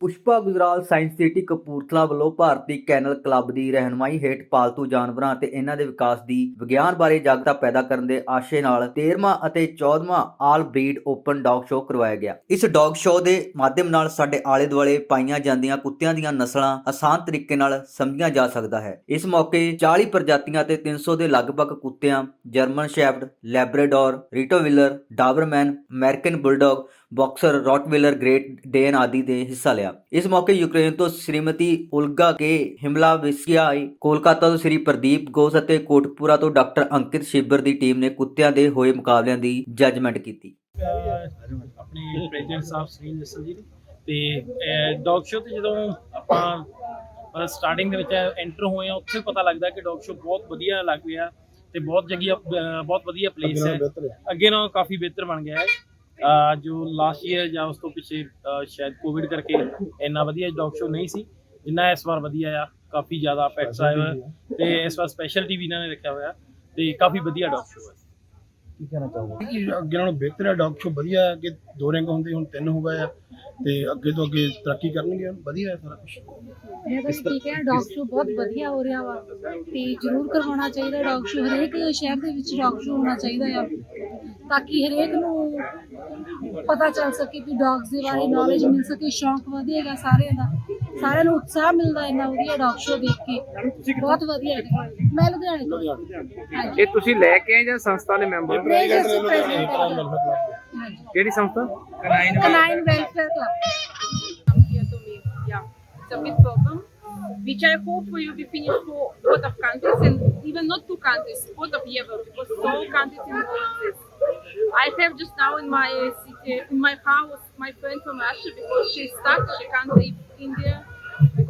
Pushpa Gujral science city Kapurthala ਵੱਲੋਂ ਭਾਰਤੀ channel club ਦੀ ਰਹਿਨਮਾਈ ਹੇਠ ਪਾਲਤੂ ਜਾਨਵਰਾਂ ਅਤੇ ਇਹਨਾਂ ਦੇ ਵਿਕਾਸ ਦੀ ਵਿਗਿਆਨ ਬਾਰੇ ਜਾਗਰੂਕਤਾ ਪੈਦਾ ਕਰਨ ਦੇ ਆਸ਼ੇ ਨਾਲ 13ਵਾਂ ਅਤੇ 14ਵਾਂ all breed open dog show ਕਰਵਾਇਆ ਗਿਆ। ਇਸ ਡੌਗ ਸ਼ੋਅ ਦੇ ਮਾਧਿਅਮ ਨਾਲ ਸਾਡੇ ਆਲੇ ਦੁਆਲੇ ਪਾਈਆਂ ਜਾਂਦੀਆਂ ਕੁੱਤਿਆਂ ਦੀਆਂ ਨਸਲਾਂ ਆਸਾਨ ਤਰੀਕੇ ਨਾਲ ਸਮਝਿਆ ਜਾ ਸਕਦਾ ਹੈ। ਇਸ ਮੌਕੇ 40 ਪ੍ਰਜਾਤੀਆਂ ਤੇ 300 ਦੇ ਲਗਭਗ ਕੁੱਤਿਆਂ, German shepherd Labrador rottweiler Doberman American bulldog, boxer, rottweiler, great Dane ਆਦਿ ਦੇ ਹਿੱਸਾ ਲਿਆ। ਇਸ ਮੌਕੇ ਯੂਕਰੇਨ ਤੋਂ ਸ਼੍ਰੀਮਤੀ ਉਲਗਾ ਕੇ ਹਿਮਲਾ ਵਿਸਕਿਆਈ ਕੋਲਕਾਤਾ ਤੋਂ ਸ੍ਰੀ ਪ੍ਰਦੀਪ ਘੋਸ਼ ਅਤੇ ਕੋਟਪੂਰਾ ਤੋਂ ਡਾਕਟਰ ਅੰਕਿਤ ਸ਼ਿਬਰ ਦੀ ਟੀਮ ਨੇ ਕੁੱਤਿਆਂ ਦੇ ਹੋਏ ਮੁਕਾਬਲਿਆਂ ਦੀ ਜੱਜਮੈਂਟ ਕੀਤੀ। ਆਪਣੇ ਪ੍ਰੈਜ਼ੀਡੈਂਟ ਸਾਹਿਬ ਸ੍ਰੀ ਜਸਲ ਜੀ ਨੇ ਤੇ ਡੌਗ ਸ਼ੋ ਤੇ ਜਦੋਂ ਆਪਾਂ ਸਟਾਰਟਿੰਗ ਦੇ ਵਿੱਚ ਐਂਟਰ ਹੋਏ ਆ ਉੱਥੇ ਪਤਾ ਲੱਗਦਾ ਕਿ ਡੌਗ ਸ਼ੋ ਬਹੁਤ ਵਧੀਆ ਲੱਗ ਰਿਹਾ ਤੇ ਬਹੁਤ ਜਗ੍ਹਾ ਅਹ ਬਹੁਤ ਵਧੀਆ ਪਲੇਸ ਹੈ। ਅੱਗੇ ਨਾਲੋਂ ਕਾਫੀ ਬਿਹਤਰ ਬਣ ਗਿਆ ਹੈ। ਜੋ ਲਾਸਟ ਈਅਰ ਜਾਂ ਉਸ ਤੋਂ ਪਿੱਛੇ ਸ਼ਾਇਦ ਕੋਵਿਡ ਕਰਕੇ ਇੰਨਾ ਵਧੀਆ ਡੌਗ ਸ਼ੋ ਨਹੀਂ ਸੀ ਜਿੰਨਾ ਇਸ ਵਾਰ ਵਧੀਆ ਆ ਕਾਫੀ ਜ਼ਿਆਦਾ ਪੈਟਸ ਆਏ ਹੋਏ ਤੇ ਇਸ ਵਾਰ ਸਪੈਸ਼ਲ ਟੀਵੀ ਇਹਨਾਂ ਨੇ ਰੱਖਿਆ ਹੋਇਆ ਤੇ ਕਾਫੀ ਵਧੀਆ ਡੌਗ ਸ਼ੋ ਹੈ ਕੀ ਕਹਿਣਾ ਚਾਹੋਗੇ? ਕਿ ਅੱਗੇ ਨਾਲੋਂ ਬਿਹਤਰ ਹੈ ਡੌਗ ਸ਼ੋ ਵਧੀਆ ਹੈ ਅੱਗੇ ਦੋ ਰਿੰਗ ਹੁੰਦੇ ਹੁਣ ਤਿੰਨ ਹੋ ਗਏ ਆ ਤੇ ਅੱਗੇ ਤੋਂ ਅੱਗੇ ਤਰੱਕੀ ਕਰਨਗੇ ਵਧੀਆ ਹੈ ਸਾਰਾ ਕੁਝ ਇਹ ਤਾਂ ਠੀਕ ਹੈ ਡੌਗ ਸ਼ੋ ਬਹੁਤ ਵਧੀਆ ਹੋ ਰਿਹਾ ਵਾ ਤੇ ਜ਼ਰੂਰ ਕਰਵਾਉਣਾ ਚਾਹੀਦਾ ਡੌਗ ਸ਼ੋ ਹਰੇਕ ਸ਼ਹਿਰ ਦੇ ਵਿੱਚ ਡੌਗ ਸ਼ੋ ਹੋਣਾ ਚਾਹੀਦਾ ਆ ਤਾਂ ਕਿ ਹਰੇਕ ਨੂੰ ਪਤਾ ਚੱਲ ਸਕੇ ਕਿ ਡੌਗਸ ਦੇ ਬਾਰੇ ਨੌਲੇਜ ਮਿਲ ਸਕੇ ਸ਼ੌਂਕ ਵਧੇਗਾ ਸਾਰਿਆਂ ਦਾ। ਸਾਰਿਆਂ ਨੂੰ ਉਤਸ਼ਾਹ ਮਿਲਦਾ ਇੰਨਾ ਵਧੀਆ ਡੌਗ ਸ਼ੋ ਦੇਖ ਕੇ ਬਹੁਤ ਵਧੀਆ ਹੈ ਮੈਂ ਲੁਧਿਆਣੇ ਤੋਂ ਇਹ ਤੁਸੀਂ ਲੈ ਕੇ ਆਏ ਜਾਂ ਸੰਸਥਾ ਦੇ ਮੈਂਬਰ ਨਹੀਂ ਜੀ, ਅਸੀਂ ਹਾਂ। ਹਾਂਜੀ ਕਿਹੜੀ ਸੰਸਥਾ canine welfare club come here to me. Yeah, it's a big problem, which I hope will be finished for both of countries and even not two countries, both of Europe, because so countries involved in this. I have just now in my city, in my house, my friend from Russia because she's stuck. She can't leave India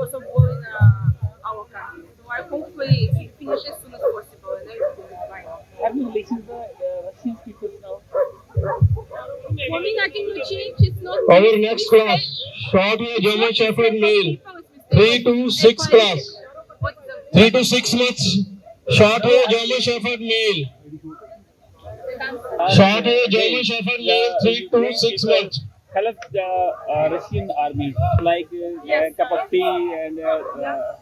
because of war in uh, our country. So I hopefully it finish as soon as possible and everything will be fine. Have you listened to the Russian speakers now? For me, nothing will change. It's not. Our next class, short hair German Shepherd male, three to six class, three to six months, short hair German Shepherd male, short hair German Shepherd male, three to six months. Help the uh, Russian army, like uh, Yes, cup of uh, tea and uh, uh,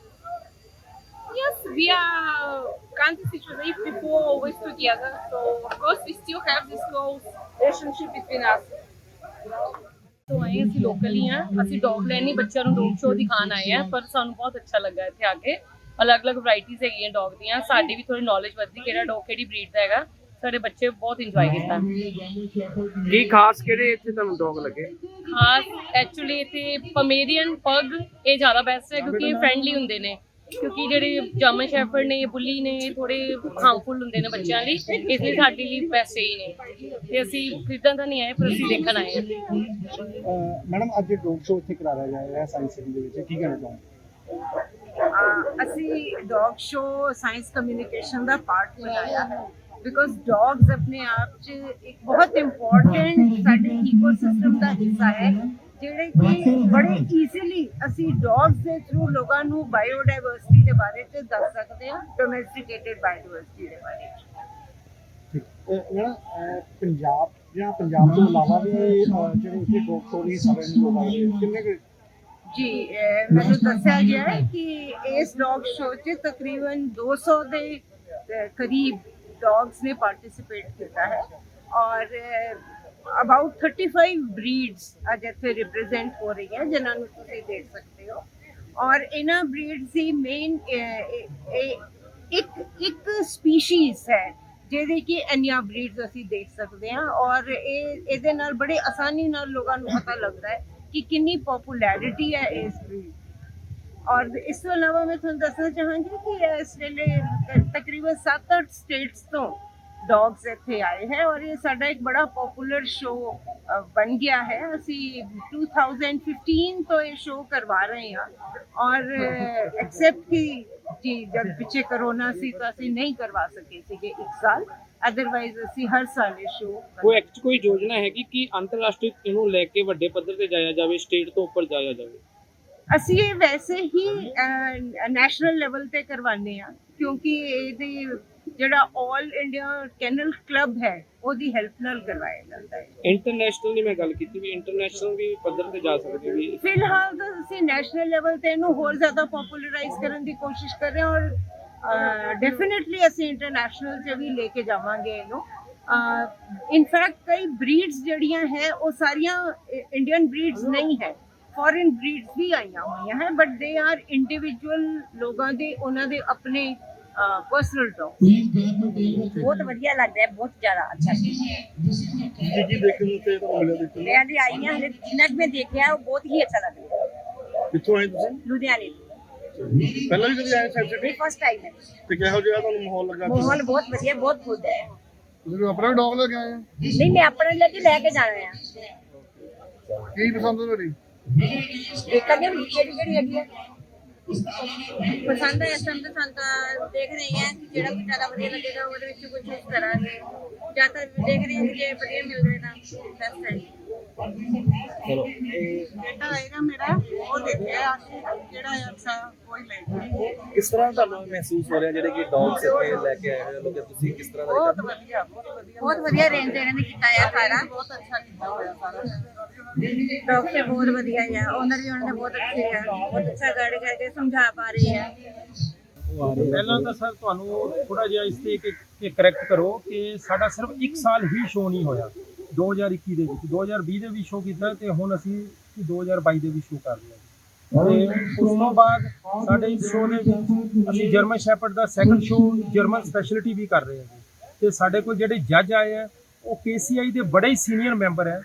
Yes, we are countries which were lived before always together. So of course we still have this close relationship between us. ਤੋਂ ਆਏ ਅਸੀਂ local ਹੀ ਆ ਅਸੀਂ dog ਲੈਣੀ ਬੱਚਿਆਂ ਨੂੰ dog show ਦਿਖਾਣ ਆਏ ਆ ਪਰ ਸਾਨੂੰ ਬਹੁਤ ਅੱਛਾ ਲੱਗਾ ਇੱਥੇ ਆ ਕੇ ਅਲੱਗ-ਅਲੱਗ ਵੈਰਾਈਟੀਆਂ ਹੈਗੀਆਂ ਡੌਗ ਦੀਆਂ ਸਾਡੀ ਵੀ ਥੋੜੀ ਨੌਲੇਜ ਵੱਧਦੀ ਕਿਹੜਾ ਡੌਗ ਕਿਹੜੀ ਬਰੀਡ ਦਾ ਹੈਗਾ ਸਾਡੇ ਬੱਚੇ ਬਹੁਤ ਇੰਜੋਏ ਕੀਤਾ। ਕੀ ਖਾਸ ਕਿਹੜੇ ਇੱਥੇ ਤੁਹਾਨੂੰ ਡੌਗ ਲੱਗੇ? ਖਾਸ ਐਕਚੁਅਲੀ ਇੱਥੇ ਪਮੇਰੀਅਨ ਪਗ ਇਹ ਜ਼ਿਆਦਾ ਬੈਸਟ ਹੈ ਕਿਉਂਕਿ ਇਹ ਫ੍ਰੈਂਡਲੀ ਹੁੰਦੇ ਨੇ। ਕਿਉਂਕਿ ਜਿਹੜੇ ਜਰਮਨ ਸ਼ੈਫਰਡ ਨੇ ਬੁੱਲੀ ਨੇ ਥੋੜੇ ਹਾਰਮਫੁਲ ਹੁੰਦੇ ਨੇ ਬੱਚਿਆਂ ਲਈ ਇਸ ਲਈ ਸਾਡੇ ਲਈ ਬੈਸਟ ਹੀ ਨੇ। ਤੇ ਅਸੀਂ ਖਰੀਦਣ ਤਾਂ ਨਹੀਂ ਆਏ ਪਰ ਅਸੀਂ ਦੇਖਣ ਆਏ ਹਾਂ। ਮੈਡਮ ਅੱਜ ਡੌਗ ਸ਼ੋ ਇੱਥੇ ਕਰਾਇਆ ਜਾ ਰਿਹਾ ਹੈ ਸਾਇੰਸ ਸਿਟੀ ਦੇ ਵਿੱਚ। ਕੀ ਕਹਿਣਾ ਚਾਹੋਗੇ? ਅਹ ਅਸੀਂ ਡੌਗ ਸ਼ੋ ਸਾਇੰਸ ਕਮਿਊਨੀਕੇਸ਼ਨ ਦਾ ਪਾਰਟ ਬਣਾਇਆ ਹੈ। ਬਿਕੋਜ਼ ਡੌਗਸ ਆਪਣੇ ਆਪ 'ਚ ਇੱਕ ਬਹੁਤ ਇੰਪੋਰਟੈਂਟ ਸਾਡੇ ਈਕੋਸਿਸਟਮ ਦਾ ਹਿੱਸਾ ਹੈ ਜਿਹੜੇ ਕਿ ਬੜੇ ਈਜ਼ੀਲੀ ਅਸੀਂ ਡੌਗਸ ਦੇ ਥਰੂ ਲੋਕਾਂ ਨੂੰ ਬਾਇਓਡਾਇਵਰਸਿਟੀ ਦੇ ਬਾਰੇ 'ਚ ਦੱਸ ਸਕਦੇ ਹਾਂ ਡੋਮੈਸਟੀਕੇਟਡ ਬਾਇਓਡਾਇਵਰਸਿਟੀ ਦੇ ਬਾਰੇ 'ਚ ਮੈਡਮ ਪੰਜਾਬ ਜਾਂ ਪੰਜਾਬ ਤੋਂ ਇਲਾਵਾ ਵੀ ਜਿਹੜੇ ਇੱਥੇ ਸ਼ੋ ਲਈ ਸਾਰੇ ਲੋਕ ਆਏ ਕਿੰਨੇ ਕੁ ਜੀ ਮੈਨੂੰ ਦੱਸਿਆ ਗਿਆ ਹੈ ਕਿ ਇਸ ਡੌਗ ਸ਼ੋਅ 'ਚ ਤਕਰੀਬਨ 200 ਦੇ ਕਰੀਬ ਡੌਗਸ ਨੇ ਪਾਰਟਿਸਿਪੇਟ ਕੀਤਾ ਹੈ। ਔਰ ਅਬਾਊਟ 35 ਬਰੀਡਸ ਅੱਜ ਇੱਥੇ ਰਿਪਰੈਜ਼ੈਂਟ ਹੋ ਰਹੀਆਂ, ਜਿਨ੍ਹਾਂ ਨੂੰ ਤੁਸੀਂ ਦੇਖ ਸਕਦੇ ਹੋ। ਔਰ ਇਹਨਾਂ ਬਰੀਡਸ ਦੀ ਮੇਨ ਇੱਕ ਇੱਕ ਸਪੀਸ਼ੀਜ਼ ਹੈ, ਜਿਹਦੇ ਕਿ ਇੰਨੀਆਂ ਬਰੀਡਸ ਅਸੀਂ ਦੇਖ ਸਕਦੇ ਹਾਂ। ਔਰ ਇਹ, ਇਹਦੇ ਨਾਲ ਬੜੇ ਆਸਾਨੀ ਨਾਲ ਲੋਕਾਂ ਨੂੰ ਪਤਾ ਲੱਗਦਾ ਹੈ ਕਿ ਕਿੰਨੀ ਪਪੂਲੈਰਿਟੀ ਹੈ ਇਸ ਬਰੀਡ ਔਰ ਇਸ ਤੋਂ ਇਲਾਵਾ ਮੈਂ ਤੁਹਾਨੂੰ ਦੱਸਣਾ ਚਾਹਾਂਗੀ ਕਿ ਇਸ ਵੇਲੇ ਤਕਰੀਬਨ 7-8 ਸਟੇਟਸ ਤੋਂ ਡੌਗਸ ਇੱਥੇ ਆਏ ਹੈ ਔਰ ਇਹ ਸਾਡਾ ਇੱਕ ਬੜਾ ਪਪੂਲਰ ਸ਼ੋਅ ਬਣ ਗਿਆ ਹੈ ਅਸੀਂ 2015 ਤੋਂ ਇਹ ਸ਼ੋਅ ਕਰਵਾ ਰਹੇ ਹਾਂ ਔਰ ਐਕਸੈਪਟ ਕਿ ਜੀ ਜਦ ਪਿੱਛੇ ਕਰੋਨਾ ਸੀ ਤਾਂ ਅਸੀਂ ਨਹੀਂ ਕਰਵਾ ਸਕੇ ਸੀਗੇ ਇੱਕ ਸਾਲ ਅਦਰਵਾਈਜ਼ ਅਸੀਂ ਹਰ ਸਾਲ ਇਹ ਸ਼ੋਅ ਕੋਈ ਐਕਚ ਕੋਈ ਯੋਜਨਾ ਹੈਗੀ ਕਿ ਅੰਤਰਰਾਸ਼ਟਰੀ ਇਹਨੂੰ ਲੈ ਕੇ ਵੱਡੇ ਪੱਧਰ ਤੇ ਜਾਇਆ ਜਾਵੇ ਸਟੇਟ ਤੋਂ ਉੱਪਰ ਜਾਇਆ ਜਾਵੇ ਅਸੀਂ ਇਹ ਵੈਸੇ ਹੀ ਨੈਸ਼ਨਲ ਲੈਵਲ ਤੇ ਕਰਵਾਉਂਦੇ ਆ ਕਿਉਂਕਿ ਇਹਦੀ ਜਿਹੜਾ 올 ਇੰਡੀਆ ਕੈਨਲ ਕਲੱਬ ਹੈ ਉਹਦੀ ਹੈਲਪ ਨਾਲ ਕਰਵਾਇਆ ਜਾਂਦਾ ਹੈ। ਇੰਟਰਨੈਸ਼ਨਲ ਦੀ ਮੈਂ ਗੱਲ ਕੀਤੀ ਵੀ ਇੰਟਰਨੈਸ਼ਨਲ ਵੀ ਪੱਧਰ ਤੇ ਜਾ ਸਕਦੇ ਵੀ ਫਿਲਹਾਲ ਤਾਂ ਅਸੀਂ ਨੈਸ਼ਨਲ ਲੈਵਲ ਤੇ ਇਹਨੂੰ ਹੋਰ ਜ਼ਿਆਦਾ ਪਪੂਲਰਾਈਜ਼ ਕਰਨ ਦੀ ਕੋਸ਼ਿਸ਼ ਕਰ ਰਹੇ ਹਾਂ ਔਰ ਡੈਫੀਨਿਟਲੀ ਅਸੀਂ ਇੰਟਰਨੈਸ਼ਨਲ 'ਚ ਵੀ ਲੈ ਕੇ ਜਾਵਾਂਗੇ ਇਹਨੂੰ। ਇਨਫੈਕਟ ਕਈ ਬਰੀਡਸ ਜਿਹੜੀਆਂ ਹੈ ਉਹ ਸਾਰੀਆਂ ਇੰਡੀਅਨ ਬਰੀਡਸ ਨਹੀਂ ਹੈ। ਫੋਰਨ ਬਰੀਡਸ ਵੀ ਆਈਆਂ ਹੋਈਆਂ ਹੈ ਬਟ ਦੇ ਆਰ ਇੰਡੀਵਿਜੂਅਲ ਲੋਕਾਂ ਦੇ ਉਹਨਾਂ ਦੇ ਆਪਣੇ ਪਰਸਨਲ ਡੌਗ ਬਹੁਤ ਵਧੀਆ ਲੱਗਦਾ ਹੈ ਬਹੁਤ ਜ਼ਿਆਦਾ ਅੱਛਾ। ਕੀ ਕੀ ਦੇਖਣ ਨੂੰ ਤੇ ਮਿਲਿਆ ਦੇਖਣ ਨੂੰ। ਮੈਂ ਵੀ ਆਈ ਹਾਂ ਹਲੇ ਜਿੰਨਾ ਕੁ ਮੈਂ ਦੇਖਿਆ ਉਹ ਬਹੁਤ ਹੀ ਅੱਛਾ ਲੱਗ ਰਿਹਾ। ਕਿੱਥੋਂ ਆਏ ਤੁਸੀਂ? ਲੁਧਿਆਣੇ ਪਹਿਲਾਂ ਵੀ ਕਦੀ ਆਏ ਸੈਂਟਰ ਤੋਂ ਫਸਟ ਟਾਈਮ ਹੈ। ਤੇ ਕਿਹੋ ਜਿਹਾ ਤੁਹਾਨੂੰ ਮਾਹੌਲ ਲੱਗਾ? ਮਾਹੌਲ ਬਹੁਤ ਵਧੀਆ ਬਹੁਤ ਖੁਦ ਹੈ। ਤੁਸੀਂ ਆਪਣਾ ਡੌਗ ਲੈ ਕੇ ਆਏ? ਆ ਨਹੀਂ ਮੈਂ ਆਪਣੇ ਲਈ ਲੈ ਕੇ ਜਾਣਾ ਹੈ ਕੀ ਪਸੰਦ ਹੋਈ ਦੇਖਾਂਗੇ ਵੀ ਕਿਹੜੀ ਕਿਹੜੀ ਹੈਗੀ ਹੈ ਪਸੰਦ ਹੈ ਅਸਮ ਤੇ ਸੰਤਾ ਦੇਖ ਰਹੇ ਹਾਂ ਕਿ ਜਿਹੜਾ ਵੀ ਜ਼ਿਆਦਾ ਵਧੀਆ ਲੱਗੇਗਾ ਉਹਦੇ ਵਿੱਚ ਕੁਝ ਇਸ ਕਰਾਂਗੇ ਜ਼ਿਆਦਾ ਦੇਖ ਰਹੇ ਹਾਂ ਕਿ ਜੇ ਵਧੀਆ ਮਿਲ ਜਾਏ ਤਾਂ ਬੈਸਟ ਹੈ ਚਲੋ ਬੇਟਾ ਆਏਗਾ ਮੇਰਾ ਉਹ ਦੇਖਿਆ ਜਿਹੜਾ ਅੱਛਾ ਕੋਈ ਲੈ ਕਿਸ ਤਰ੍ਹਾਂ ਤੁਹਾਨੂੰ ਮਹਿਸੂਸ ਹੋ ਰਿਹਾ ਜਿਹੜੇ ਕਿ ਡੌਗਸ ਇੱਥੇ ਲੈ ਕੇ ਆਏ ਹੋਏ ਲੋਕ ਤੁਸੀਂ ਕਿਸ ਤਰ੍ਹਾਂ ਦਾ ਬਹੁਤ ਵਧੀਆ ਬਹੁਤ ਵਧੀਆ ਬਹੁਤ ਵਧੀਆ ਰੇਂਜ ਇਹਨਾਂ ਨੇ ਕੀਤਾ ਹੈ ਸਾਰਾ ਬਹੁਤ ਅੱਛਾ ਕੀਤਾ ਹੋਇਆ ਸਾਰਾ ਡਾਕਟਰ ਬਹੁਤ ਵਧੀਆ ਹੈ ਉਹਨਾਂ ਦੀ ਉਹਨਾਂ ਨੇ ਬਹੁਤ ਅੱਛੇ ਹੈ ਬਹੁਤ ਅੱਛਾ ਗਾਈਡ ਕਰਕੇ ਸਮਝਾ ਪਾ ਰਹੇ ਹੈ। ਪਹਿਲਾਂ ਤਾਂ ਸਰ ਤੁਹਾਨੂੰ ਥੋੜਾ ਜਿਹਾ ਇਸ ਤੇ ਕਿ ਕਰੈਕਟ ਕਰੋ ਕਿ ਸਾਡਾ ਸਿਰਫ 1 ਸਾਲ ਹੀ ਸ਼ੋ ਨਹੀਂ ਹੋਇਆ। 2021 ਦੇ ਵਿੱਚ 2020 ਦੇ ਵੀ ਸ਼ੋ ਕੀਤਾ ਤੇ ਹੁਣ ਅਸੀਂ 2022 ਦੇ ਵੀ ਸ਼ੋ ਕਰ ਰਹੇ ਹਾਂ। ਤੇ ਉਸ ਤੋਂ ਬਾਅਦ ਸਾਡੇ ਇਸ ਸ਼ੋਅ ਦੇ ਵਿੱਚ ਅਸੀਂ ਜਰਮਨ ਸ਼ੈਪਰਡ ਦਾ ਸੈਕੰਡ ਸ਼ੋ ਜਰਮਨ ਸਪੈਸ਼ਲਿਟੀ ਵੀ ਕਰ ਰਹੇ ਹਾਂ ਤੇ ਸਾਡੇ ਕੋਲ ਜਿਹੜੇ ਜੱਜ ਆਏ ਆ, ਉਹ KCI ਦੇ ਬੜੇ ਹੀ ਸੀਨੀਅਰ ਮੈਂਬਰ ਹੈ।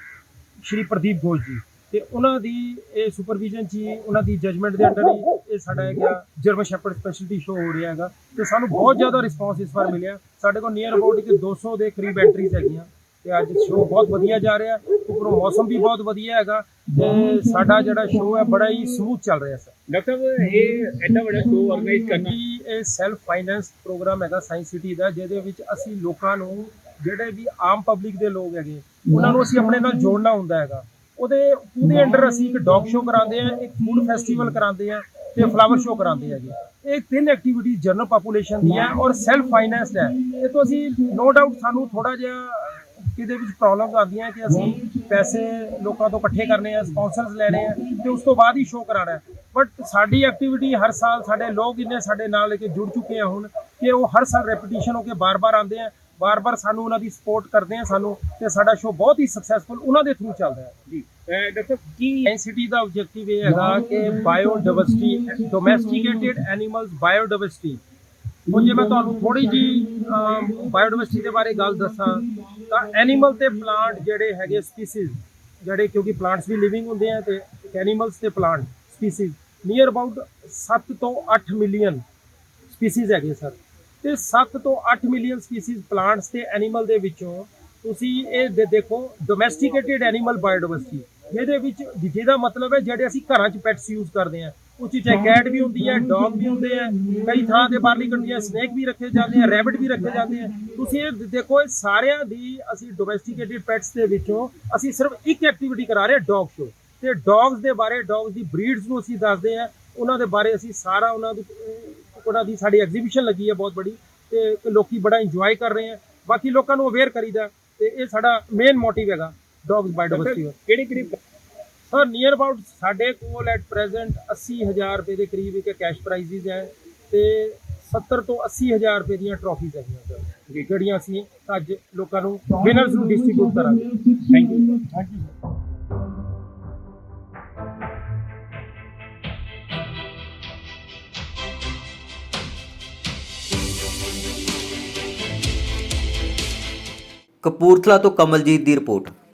ਸ਼੍ਰੀ ਪ੍ਰਦੀਪ ਘੋਸ਼ ਜੀ। ਤੇ ਉਹਨਾਂ ਦੀ ਇਹ ਸੁਪਰਵਿਜ਼ਨ ਚ ਹੀ ਉਹਨਾਂ ਦੀ ਜਜਮੈਂਟ ਦੇ ਅੰਡਰ ਹੀ ਇਹ ਸਾਡਾ ਹੈਗਾ ਜਰਮਨ ਸ਼ੈਪਰਡ ਸਪੈਸ਼ਲਿਟੀ ਸ਼ੋ ਹੋ ਰਿਹਾ ਹੈਗਾ। ਤੇ ਸਾਨੂੰ ਬਹੁਤ ਜ਼ਿਆਦਾ ਰਿਸਪਾਂਸ ਇਸ ਵਾਰ ਮਿਲਿਆ। ਸਾਡੇ ਕੋਲ ਨੀਅਰ ਅਬਾਊਟ ਕਿ 200 ਦੇ ਕਰੀਬ ਐਂਟਰੀਜ਼ ਹੈਗੀਆਂ। ਤੇ ਅੱਜ ਸ਼ੋ ਬਹੁਤ ਵਧੀਆ ਜਾ ਰਿਹਾ। ਉੱਪਰੋਂ ਮੌਸਮ ਵੀ ਬਹੁਤ ਵਧੀਆ ਹੈਗਾ। ਤੇ ਸਾਡਾ ਜਿਹੜਾ ਸ਼ੋ ਹੈ ਬੜਾ ਹੀ ਸਮੂਥ ਚੱਲ ਰਿਹਾ ਸਰ। ਡਾਕਟਰ ਸਾਹਿਬ ਇਹ ਐਡਾ ਵੱਡਾ ਸ਼ੋਅ ਆਰਗੇਨਾਈਜ਼ ਕਰਨਾ। ਕਿ ਇਹ ਸੈਲਫ ਫਾਈਨੈਂਸ ਪ੍ਰੋਗਰਾਮ ਹੈਗਾ ਸਾਇੰਸ ਸਿਟੀ ਦਾ ਜਿਹਦੇ ਵਿੱਚ ਅਸੀਂ ਲੋਕਾਂ ਨੂੰ ਜਿਹੜੇ ਵੀ ਆਮ ਪਬਲਿਕ ਦੇ ਲੋਕ ਹੈਗੇ ਉਹਨਾਂ ਨੂੰ ਅਸੀਂ ਆਪਣੇ ਨਾਲ ਜੋੜਨਾ ਹੁੰਦਾ ਹੈਗਾ। ਉਹਦੇ ਉਹਦੇ ਅੰਡਰ ਅਸੀਂ ਇੱਕ ਡੌਗ ਸ਼ੋਅ ਕਰਾਉਂਦੇ ਆ ਇੱਕ ਫੂਡ ਫੈਸਟੀਵਲ ਕਰਾਉਂਦੇ ਆ ਤੇ ਫਲਾਵਰ ਸ਼ੋਅ ਕਰਾਉਂਦੇ ਹੈਗੇ। ਇਹ ਤਿੰਨ ਐਕਟੀਵਿਟੀ ਜਨਰਲ ਪਾਪੂਲੇਸ਼ਨ ਦੀਆਂ ਔਰ ਸੈਲਫ ਫਾਈਨੈਂਸਡ ਹੈ। ਇਹ ਤੋਂ ਅਸੀਂ ਨੋ ਡਾਊਟ ਸਾਨੂੰ ਥੋੜਾ ਜਿਹਾ ਕਿਤੇ ਵਿੱਚ ਪ੍ਰੋਬਲਮਸ ਆਉਂਦੀਆਂ ਕਿ ਅਸੀਂ ਪੈਸੇ ਲੋਕਾਂ ਤੋਂ ਇਕੱਠੇ ਕਰਨੇ ਆ ਸਪਾਂਸਰਸ ਲੈਣੇ ਆ ਤੇ ਉਸ ਤੋਂ ਬਾਅਦ ਹੀ ਸ਼ੋਅ ਕਰਾਣਾ ਬਟ ਸਾਡੀ ਐਕਟੀਵਿਟੀ ਹਰ ਸਾਲ ਸਾਡੇ ਲੋਕ ਇੰਨੇ ਸਾਡੇ ਨਾਲ ਲੈ ਕੇ ਜੁੜ ਚੁੱਕੇ ਆ ਹੁਣ ਕਿ ਉਹ ਹਰ ਸਾਲ ਰੈਪੀਟੀਸ਼ਨ ਹੋ ਕੇ ਬਾਰ-ਬਾਰ ਆਉਂਦੇ ਆ। ਬਾਰ-ਬਾਰ ਸਾਨੂੰ ਉਹਨਾਂ ਦੀ ਸਪੋਰਟ ਕਰਦੇ ਆ ਸਾਨੂੰ ਤੇ ਸਾਡਾ ਸ਼ੋਅ ਬਹੁਤ ਹੀ ਸਕਸੈਸਫੁਲ ਉਹਨਾਂ ਦੇ ਥਰੂ ਚੱਲਦਾ ਹੈ। ਜੀ। ਡਾਕਟਰ ਕੀ ਐਨਸੀਟੀ ਦਾ ਆਬਜੈਕਟਿਵ ਇਹ ਹੈਗਾ ਕਿ ਬਾਇਓਡਾਇਵਰਸਿਟੀ ਡੋਮੈਸਟੀਕੇਟਿਡ ਐਨੀਮਲਸ ਬਾਇਓਡਾਇਵਰਸਿਟੀ ਹੁਣ ਜੇ ਮੈਂ ਤੁਹਾਨੂੰ ਥੋੜੀ ਜੀ ਬਾਇਓਡਾਇਵਰਸਿਟੀ ਦੇ ਬਾਰੇ ਗੱਲ ਦੱਸਾਂ ਤਾਂ ਐਨੀਮਲ ਤੇ ਪਲਾਂਟ ਜਿਹੜੇ ਹੈਗੇ ਸਪੀਸੀਜ਼ ਜਿਹੜੇ ਕਿਉਂਕਿ ਪਲਾਂਟਸ ਵੀ ਲਿਵਿੰਗ ਹੁੰਦੇ ਆ ਤੇ ਐਨੀਮਲਸ ਤੇ ਪਲਾਂਟ ਸਪੀਸੀਜ਼ ਨੀਅਰ ਅਬਾਊਟ 7 ਤੋਂ 8 ਮਿਲੀਅਨ ਸਪੀਸੀਜ਼ ਹੈਗੇ ਸਰ ਤੇ 7 ਤੋਂ 8 ਮਿਲੀਅਨ ਸਪੀਸੀਜ਼ ਪਲਾਂਟਸ ਤੇ ਐਨੀਮਲ ਦੇ ਵਿੱਚੋਂ ਤੁਸੀਂ ਇਹ ਦੇ- ਦੇਖੋ ਡੋਮੈਸਟੀਕੇਟਿਡ ਐਨੀਮਲ ਬਾਇਓਡਾਇਵਰਸਿਟੀ ਇਹਦੇ ਵਿੱਚ ਜਿਹਦਾ ਮਤਲਬ ਹੈ ਜਿਹੜੇ ਅਸੀਂ ਘਰਾਂ 'ਚ ਪੈਟਸ ਯੂਜ਼ ਕਰਦੇ ਹਾਂ। ਉਹ 'ਚ ਚਾਹੇ ਕੈਟ ਵੀ ਹੁੰਦੀ ਹੈ ਡੌਗ ਵੀ ਹੁੰਦੇ ਆ, ਕਈ ਥਾਂ ਤੇ ਬਾਹਰਲੀ ਕੰਟਰੀਆਂ ਸਨੇਕ ਵੀ ਰੱਖੇ ਜਾਂਦੇ ਆ ਰੈਬਿਟ ਵੀ ਰੱਖੇ ਜਾਂਦੇ ਆ। ਤੁਸੀਂ ਇਹ ਦੇਖੋ, ਇਹ ਸਾਰਿਆਂ ਦੀ ਅਸੀਂ ਡੋਮੈਸਟੀਕੇਟਿਡ ਪੈਟਸ ਦੇ ਵਿੱਚੋਂ ਅਸੀਂ ਸਿਰਫ ਇੱਕ ਐਕਟੀਵਿਟੀ ਕਰਾ ਰਹੇ ਹਾਂ ਡੌਗ ਸ਼ੋ ਤੇ ਡੌਗਸ ਦੇ ਬਾਰੇ ਡੌਗਸ ਦੀ ਬਰੀਡਸ ਨੂੰ ਅਸੀਂ ਦੱਸਦੇ ਆ ਉਹਨਾਂ ਦੇ ਬਾਰੇ ਅਸੀਂ ਸਾਰਾ ਉਹਨਾਂ ਦੀ ਉਹਨਾਂ ਦੀ ਸਾਡੀ ਐਗਜ਼ੀਬਿਸ਼ਨ ਲੱਗੀ ਹੈ ਬਹੁਤ ਬੜੀ ਤੇ ਲੋਕੀ ਬੜਾ ਇੰਜੋਏ ਕਰ ਰਹੇ ਆ ਬਾਕੀ ਲੋਕਾਂ ਨੂੰ ਅਵੇਅਰ ਕਰੀਦਾ ਤੇ ਇਹ ਸਾਡਾ ਮੇਨ ਮੋਟਿਵ ਹੈਗਾ ਡੌਗਸ ਬਾਇਓਡਾਇਵਰਸਿਟੀ ਕਿਹੜੀ ਕਿਹੜੀ ਸਰ ਨੀਅਰ ਅਬਾਊਟ ਸਾਡੇ ਕੋਲ ਐਟ ਪ੍ਰੈਜ਼ੈਂਟ 80000 ਰੁਪਏ ਦੇ ਕਰੀਬ ਇੱਕ ਕੈਸ਼ ਪ੍ਰਾਈਜ਼ਸ ਹੈ ਤੇ 70 ਤੋਂ 80000 ਰੁਪਏ ਦੀਆਂ ਟਰੋਫੀਜ਼ ਹੈਗੀਆਂ ਸਰ ਜਿਹੜੀਆਂ ਅਸੀਂ ਅੱਜ ਲੋਕਾਂ ਨੂੰ ਵਿਨਰਸ ਨੂੰ ਡਿਸਟ੍ਰੀਬਿਊਟ ਕਰਾਂਗੇ। ਥੈਂਕ ਯੂ ਕਪੂਰਥਲਾ ਤੋਂ ਕਮਲਜੀਤ ਦੀ ਰਿਪੋਰਟ।